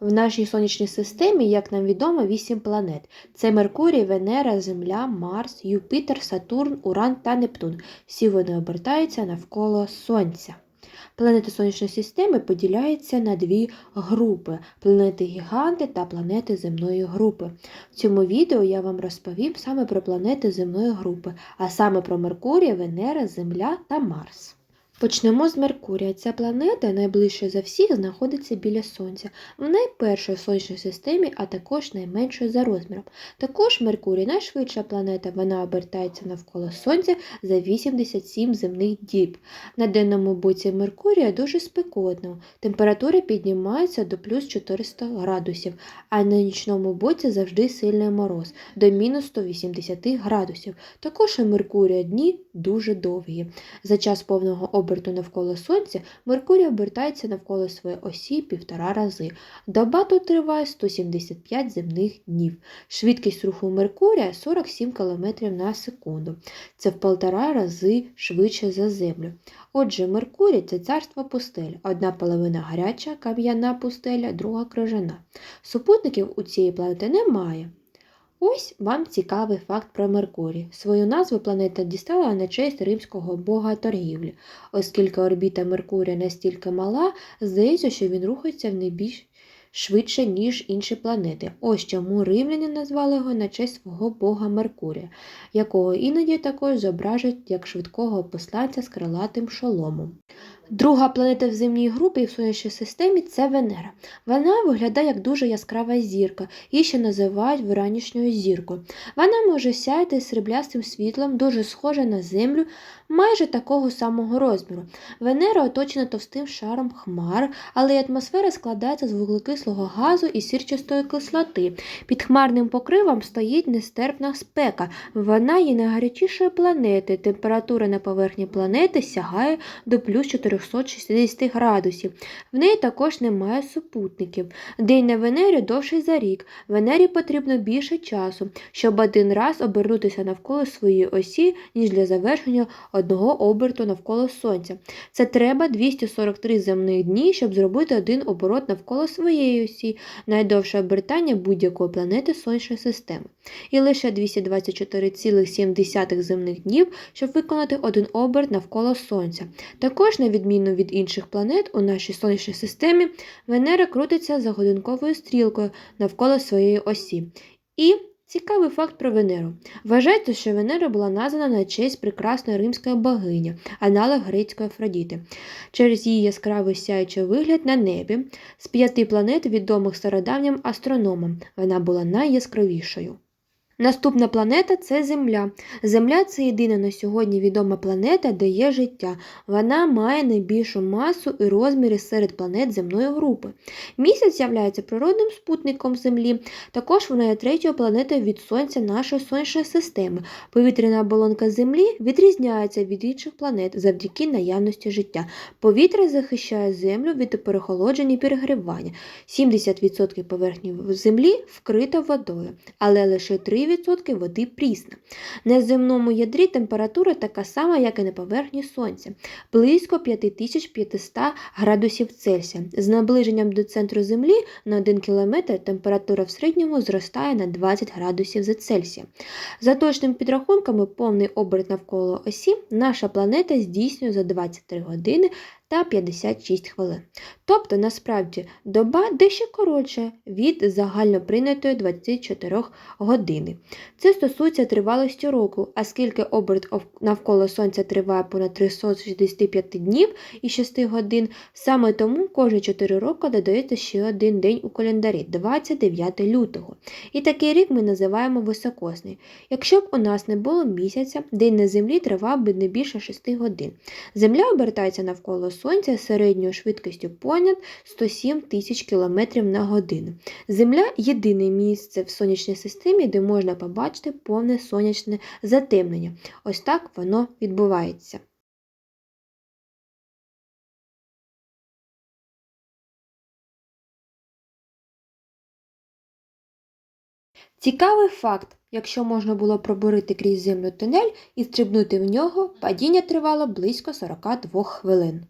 В нашій сонячній системі, як нам відомо, вісім планет: це Меркурій, Венера, Земля, Марс, Юпітер, Сатурн, Уран та Нептун. Всі вони обертаються навколо Сонця. Планети сонячної системи поділяються на дві групи: планети гіганти та планети земної групи. В цьому відео я вам розповім саме про планети земної групи, а саме про Меркурій, Венера, Земля та Марс. Почнемо з Меркурія. Ця планета найближче за всіх знаходиться біля Сонця. В сонячній системі, а також найменшою за розміром. Також Меркурій найшвидша планета, вона обертається навколо Сонця за 87 земних діб. На денному боці Меркурія дуже спекотно. Температура піднімається до плюс 400 градусів, а на нічному боці завжди сильний мороз до мінус 180 градусів. Також у Меркурія дні дуже довгі. За час повного оберту навколо Сонця Меркурій обертається навколо своєї осі півтора рази. Доба тут триває 175 земних днів. Швидкість руху Меркурія 47 км на секунду. Це в полтора рази швидше за Землю. Отже, Меркурій це царство пустель. Одна половина гаряча, кам'яна пустеля, друга крижана. Супутників у цієї планети немає. Ось вам цікавий факт про Меркурій. Свою назву планета дістала на честь римського бога торгівлі. Оскільки орбіта Меркурія настільки мала, здається, що він рухається в небі швидше, ніж інші планети. Ось чому римляни назвали його на честь свого бога Меркурія, якого іноді також зображують як швидкого посланця з крилатим шоломом. Друга планета в земній групі в сонячній системі це Венера. Вона виглядає як дуже яскрава зірка, її ще називають вранішньою зіркою. Вона може сяяти сріблястим світлом, дуже схожа на Землю, майже такого самого розміру. Венера оточена товстим шаром хмар, але й атмосфера складається з вуглекислого газу і сірчастої кислоти. Під хмарним покривом стоїть нестерпна спека. Вона є найгарячішою планети. Температура на поверхні планети сягає до плюс 460 градусів. В неї також немає супутників. День на Венері довший за рік. Венері потрібно більше часу, щоб один раз обернутися навколо своєї осі, ніж для завершення одного оберту навколо Сонця. Це треба 243 земних дні, щоб зробити один оборот навколо своєї осі, найдовше обертання будь-якої планети Сонячної системи. І лише 224,7 земних днів, щоб виконати один оберт навколо Сонця. Також, на відміну від інших планет, у нашій сонячній системі Венера крутиться за годинковою стрілкою навколо своєї осі. І Цікавий факт про Венеру. Вважається, що Венера була названа на честь прекрасної римської богині, аналог грецької Афродіти. Через її яскравий сяючий вигляд на небі з п'яти планет, відомих стародавнім астрономам, вона була найяскравішою. Наступна планета це Земля. Земля це єдина на сьогодні відома планета, де є життя. Вона має найбільшу масу і розміри серед планет земної групи. Місяць є природним спутником Землі. Також вона є третьою планетою від Сонця нашої сонячної системи. Повітряна оболонка Землі відрізняється від інших планет завдяки наявності життя. Повітря захищає Землю від перехолодження і перегрівання. 70% поверхні Землі вкрита водою, але лише 3% 3% води прісна. На земному ядрі температура така сама, як і на поверхні Сонця, близько 5500 градусів Цельсія. З наближенням до центру Землі на 1 км температура в середньому зростає на 20 градусів за Цельсія. За точними підрахунками, повний оберт навколо осі наша планета здійснює за 23 години та 56 хвилин. Тобто, насправді, доба дещо коротша від загальноприйнятої 24 години. Це стосується тривалості року, оскільки оберт навколо Сонця триває понад 365 днів і 6 годин, саме тому кожні 4 роки додається ще один день у календарі 29 лютого. І такий рік ми називаємо високосний. Якщо б у нас не було місяця, день на землі тривав би не більше 6 годин. Земля обертається навколо Сонця середньою швидкістю понад 107 тисяч км на годину. Земля єдине місце в сонячній системі, де можна побачити повне сонячне затемнення. Ось так воно відбувається. Цікавий факт: якщо можна було пробурити крізь землю тунель і стрибнути в нього, падіння тривало близько 42 хвилин.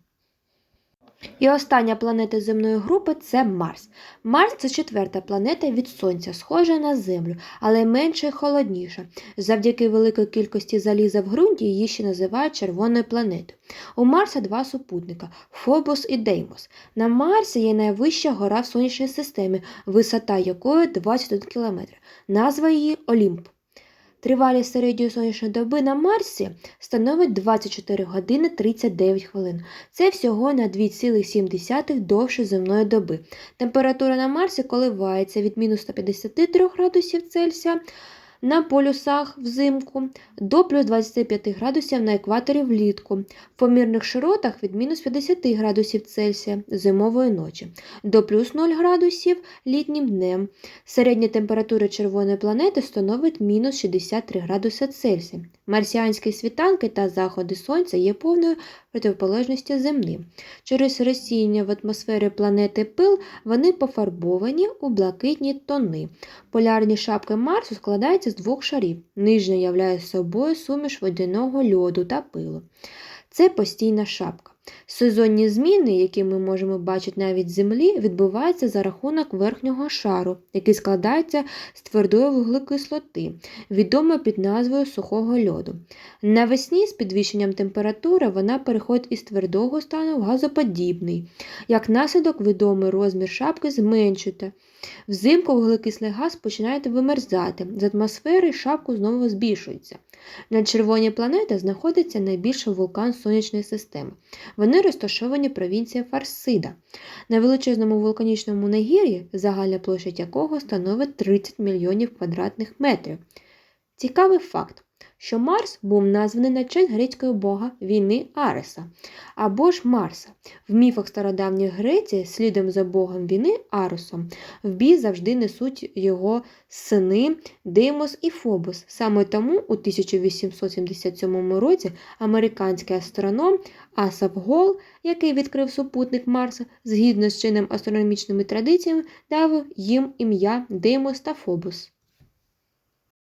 І остання планета земної групи це Марс. Марс це четверта планета від Сонця, схожа на Землю, але менша і холодніша. Завдяки великій кількості заліза в ґрунті її ще називають червоною планетою. У Марса два супутника Фобос і Деймос. На Марсі є найвища гора в сонячній системі, висота якої 21 км. Назва її Олімп. Тривалість середньої сонячної доби на Марсі становить 24 години 39 хвилин. Це всього на 2,7 довше земної доби. Температура на Марсі коливається від мінус 153 градусів Цельсія на полюсах взимку до плюс 25 градусів на екваторі влітку, в помірних широтах від мінус 50 градусів Цельсія зимової ночі до плюс 0 градусів літнім днем. Середня температура червоної планети становить мінус 63 градуси Цельсія. Марсіанські світанки та заходи сонця є повною противоположністю земним. Через розсіяння в атмосфері планети пил вони пофарбовані у блакитні тони. Полярні шапки Марсу складаються з двох шарів. Нижня являє собою суміш водяного льоду та пилу. Це постійна шапка. Сезонні зміни, які ми можемо бачити навіть Землі, відбуваються за рахунок верхнього шару, який складається з твердої вуглекислоти, відомої під назвою сухого льоду. Навесні з підвищенням температури вона переходить із твердого стану в газоподібний. Як наслідок, відомий розмір шапки зменшується. Взимку вуглекислий газ починає вимерзати, з атмосфери шапку знову збільшується. На червоній планеті знаходиться найбільший вулкан Сонячної системи. Вони розташовані в провінції Фарсида. На величезному вулканічному нагір'ї, загальна площа якого становить 30 мільйонів квадратних метрів. Цікавий факт, що Марс був названий на честь грецького бога війни Ареса або ж Марса. В міфах стародавньої Греції, слідом за богом війни Аросом, в бій завжди несуть його сини Деймос і Фобос. Саме тому у 1877 році американський астроном Асап Гол, який відкрив супутник Марса, згідно з чинним астрономічними традиціями, дав їм ім'я Деймос та Фобос.